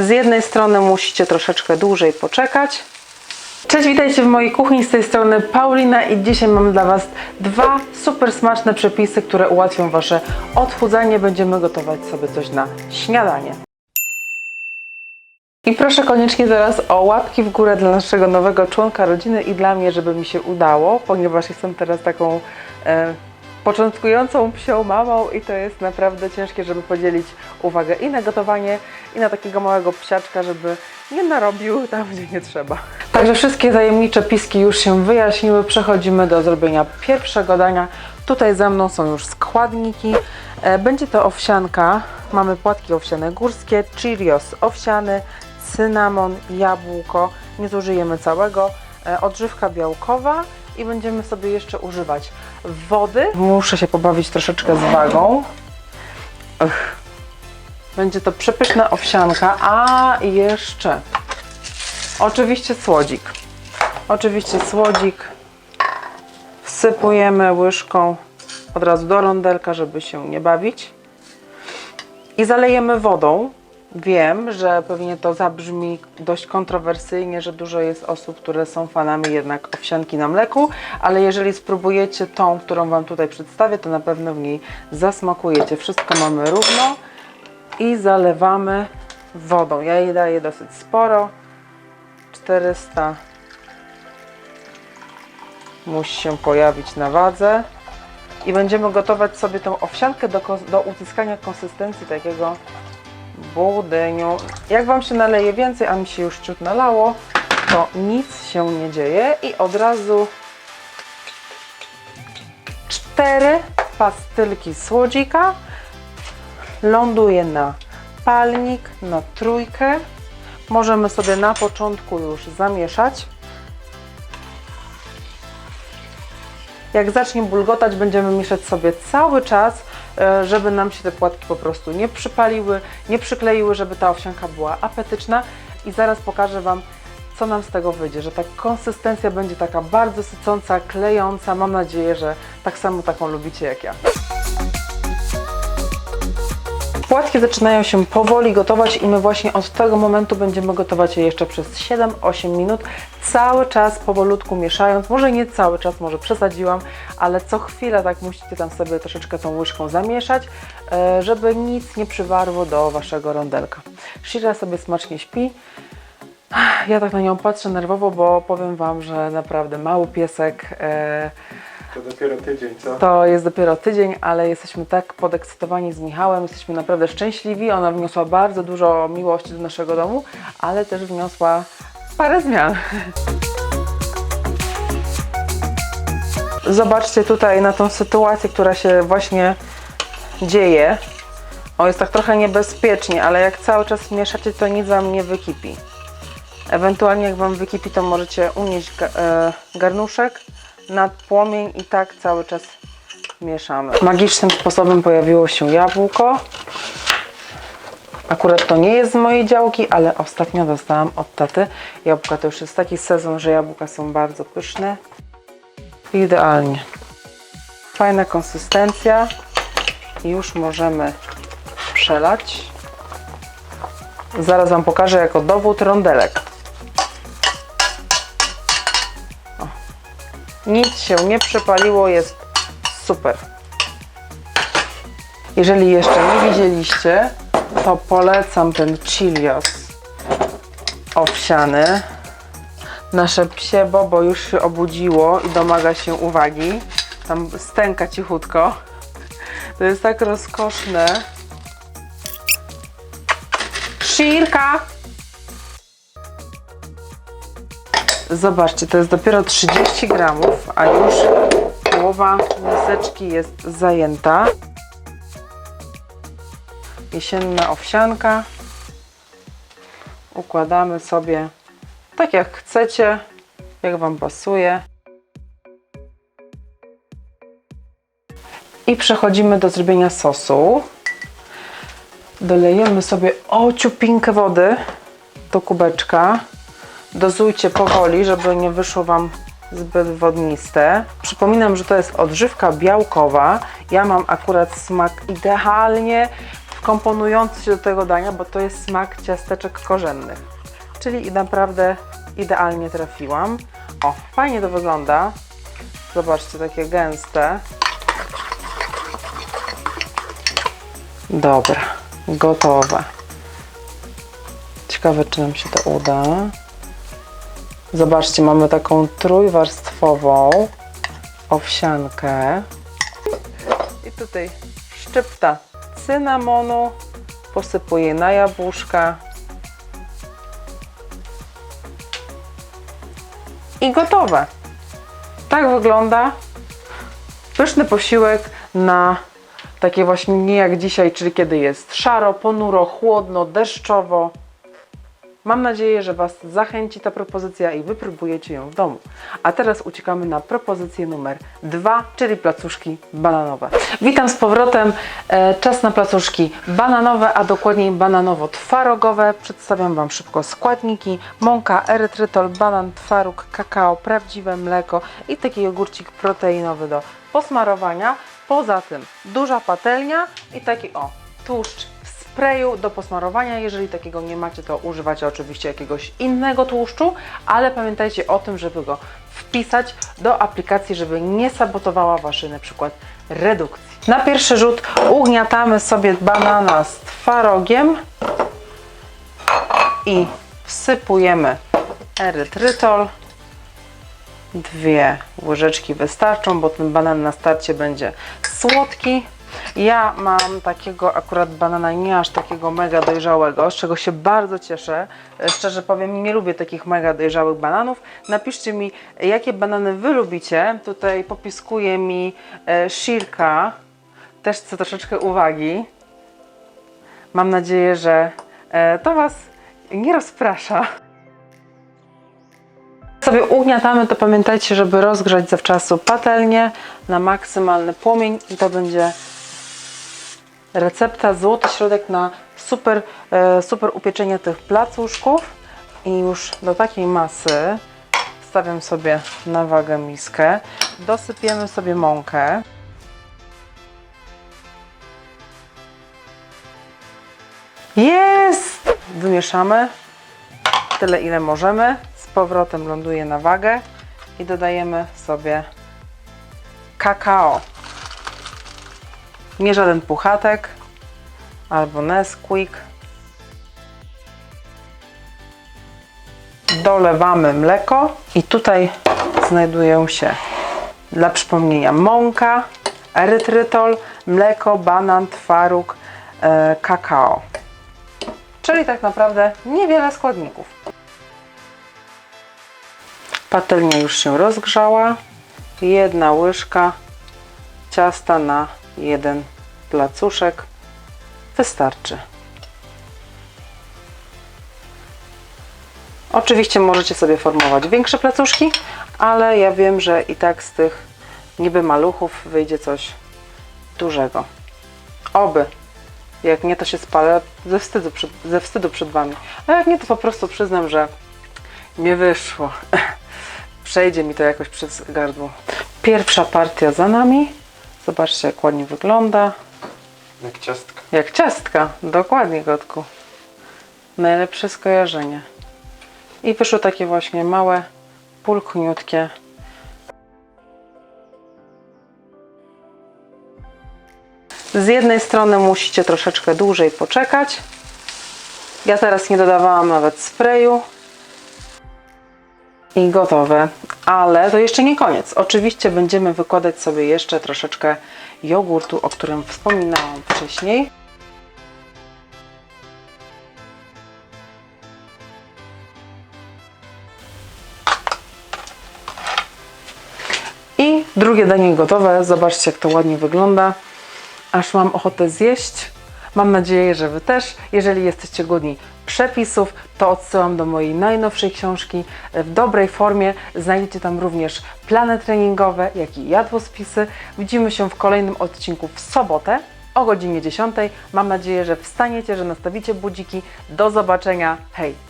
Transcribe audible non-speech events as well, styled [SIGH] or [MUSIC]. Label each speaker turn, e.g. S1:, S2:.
S1: Z jednej strony musicie troszeczkę dłużej poczekać. Cześć, witajcie w mojej kuchni. Z tej strony Paulina i dzisiaj mam dla Was dwa super smaczne przepisy, które ułatwią Wasze odchudzanie. Będziemy gotować sobie coś na śniadanie. I proszę koniecznie teraz o łapki w górę dla naszego nowego członka rodziny i dla mnie, żeby mi się udało, ponieważ jestem teraz taką e, początkującą psią mamą i to jest naprawdę ciężkie, żeby podzielić uwagę i na gotowanie, i na takiego małego psiaczka, żeby nie narobił tam, gdzie nie trzeba. Także wszystkie tajemnicze piski już się wyjaśniły. Przechodzimy do zrobienia pierwszego dania. Tutaj ze mną są już składniki. E, Będzie to owsianka. Mamy płatki owsiane górskie, Cheerios owsiany, cynamon, jabłko. Nie zużyjemy całego. E, Odżywka białkowa i będziemy sobie jeszcze używać wody. Muszę się pobawić troszeczkę z wagą. Ech. Będzie to przepyszna owsianka, a jeszcze oczywiście słodzik. Oczywiście słodzik wsypujemy łyżką od razu do rondelka, żeby się nie bawić. I zalejemy wodą. Wiem, że pewnie to zabrzmi dość kontrowersyjnie, że dużo jest osób, które są fanami jednak owsianki na mleku, ale jeżeli spróbujecie tą, którą Wam tutaj przedstawię, to na pewno w niej zasmakujecie. Wszystko mamy równo i zalewamy wodą. Ja jej daję dosyć sporo. 400 musi się pojawić na wadze. I będziemy gotować sobie tą owsiankę do, do uzyskania konsystencji takiego budyniu. Jak Wam się naleje więcej, a mi się już ciut nalało, to nic się nie dzieje i od razu cztery pastylki słodzika ląduje na palnik, na trójkę. Możemy sobie na początku już zamieszać. Jak zacznie bulgotać, będziemy mieszać sobie cały czas, e, żeby nam się te płatki po prostu nie przypaliły, nie przykleiły, żeby ta owsianka była apetyczna. I zaraz pokażę Wam, co nam z tego wyjdzie, że ta konsystencja będzie taka bardzo sycąca, klejąca. Mam nadzieję, że tak samo taką lubicie jak ja. Płatki zaczynają się powoli gotować i my właśnie od tego momentu będziemy gotować je jeszcze przez 7-8 minut, cały czas powolutku mieszając, może nie cały czas, może przesadziłam, ale co chwilę tak musicie tam sobie troszeczkę tą łyżką zamieszać, e, żeby nic nie przywarło do Waszego rondelka. Shira sobie smacznie śpi, ja tak na nią patrzę nerwowo, bo powiem Wam, że naprawdę mały piesek, e,
S2: To dopiero tydzień, co?
S1: to jest dopiero tydzień, ale jesteśmy tak podekscytowani z Michałem, jesteśmy naprawdę szczęśliwi. Ona wniosła bardzo dużo miłości do naszego domu, ale też wniosła parę zmian. Zobaczcie tutaj na tą sytuację, która się właśnie dzieje. O, jest tak trochę niebezpiecznie, ale jak cały czas mieszacie, to nic Wam nie wykipi. Ewentualnie jak Wam wykipi, to możecie unieść e, garnuszek nad płomień i tak cały czas mieszamy. Magicznym sposobem pojawiło się jabłko. Akurat to nie jest z mojej działki, ale ostatnio dostałam od taty. Jabłka to już jest taki sezon, że jabłka są bardzo pyszne. Idealnie. Fajna konsystencja. Już możemy przelać. Zaraz Wam pokażę jako dowód rondelek. Nic się nie przepaliło, jest super. Jeżeli jeszcze nie widzieliście, to polecam ten Chilios owsiany. Nasze psie Bobo już się obudziło i domaga się uwagi. Tam stęka cichutko. To jest tak rozkoszne. Shirka! Zobaczcie, to jest dopiero 30 gramów, a już połowa miseczki jest zajęta. Jesienna owsianka. Układamy sobie tak jak chcecie, jak Wam pasuje. I przechodzimy do zrobienia sosu. Dolejemy sobie ociupinkę wody do kubeczka. Dozujcie powoli, żeby nie wyszło Wam zbyt wodniste. Przypominam, że to jest odżywka białkowa. Ja mam akurat smak idealnie komponujący się do tego dania, bo to jest smak ciasteczek korzennych. Czyli naprawdę idealnie trafiłam. O, fajnie to wygląda. Zobaczcie, takie gęste. Dobra, gotowe. Ciekawe, czy nam się to uda. Zobaczcie, mamy taką trójwarstwową owsiankę. I tutaj szczypta cynamonu. Posypuję na jabłuszka. I gotowe. Tak wygląda pyszny posiłek na takie właśnie nie jak dzisiaj, czyli kiedy jest szaro, ponuro, chłodno, deszczowo. Mam nadzieję, że Was zachęci ta propozycja i wypróbujecie ją w domu. A teraz uciekamy na propozycję numer dwa, czyli placuszki bananowe. Witam z powrotem. E, Czas na placuszki bananowe, a dokładniej bananowo-twarogowe. Przedstawiam Wam szybko składniki. Mąka, erytrytol, banan, twaróg, kakao, prawdziwe mleko i taki jogurcik proteinowy do posmarowania. Poza tym duża patelnia i taki o, tłuszcz sprayu do posmarowania. Jeżeli takiego nie macie, to używacie oczywiście jakiegoś innego tłuszczu, ale pamiętajcie o tym, żeby go wpisać do aplikacji, żeby nie sabotowała Waszej na przykład redukcji. Na pierwszy rzut ugniatamy sobie banana z twarogiem i wsypujemy erytrytol. Dwie łyżeczki wystarczą, bo ten banan na starcie będzie słodki. Ja mam takiego akurat banana nie aż takiego mega dojrzałego, z czego się bardzo cieszę. E, Szczerze powiem, nie lubię takich mega dojrzałych bananów. Napiszcie mi, jakie banany Wy lubicie. Tutaj popiskuje mi e, Shirka. Też chcę troszeczkę uwagi. Mam nadzieję, że e, to Was nie rozprasza sobie ugniatamy, to pamiętajcie, żeby rozgrzać zawczasu patelnię na maksymalny płomień i to będzie recepta, złoty środek na super, e, super upieczenie tych placuszków i już do takiej masy stawiam sobie na wagę miskę, dosypiemy sobie mąkę. Jest! Wymieszamy tyle ile możemy. Z powrotem ląduje na wagę i dodajemy sobie kakao. Nie żaden puchatek albo Nesquik. Dolewamy mleko i tutaj znajdują się dla przypomnienia mąka, erytrytol, mleko, banan, twaróg, e, kakao. Czyli tak naprawdę niewiele składników. Patelnia już się rozgrzała. Jedna łyżka ciasta na jeden placuszek wystarczy. Oczywiście możecie sobie formować większe placuszki, ale ja wiem, że i tak z tych niby maluchów wyjdzie coś dużego. Oby. Jak nie, to się spalę ze wstydu przed, ze wstydu przed Wami. A jak nie, to po prostu przyznam, że nie wyszło. [LAUGHS] Przejdzie mi to jakoś przez gardło. Pierwsza partia za nami. Zobaczcie, jak ładnie wygląda.
S2: Jak ciastka.
S1: Jak ciastka. Dokładnie, kotku. Najlepsze skojarzenie. I wyszły takie właśnie małe, pulchniutkie. Z jednej strony musicie troszeczkę dłużej poczekać. Ja teraz nie dodawałam nawet sprayu. I gotowe. Ale to jeszcze nie koniec. Oczywiście będziemy wykładać sobie jeszcze troszeczkę jogurtu, o którym wspominałam wcześniej. I drugie danie gotowe. Zobaczcie, jak to ładnie wygląda. Aż mam ochotę zjeść. Mam nadzieję, że Wy też. Jeżeli jesteście głodni przepisów, to odsyłam do mojej najnowszej książki w dobrej formie. Znajdziecie tam również plany treningowe, jak i jadłospisy. Widzimy się w kolejnym odcinku w sobotę o godzinie 10. Mam nadzieję, że wstaniecie, że nastawicie budziki. Do zobaczenia. Hej!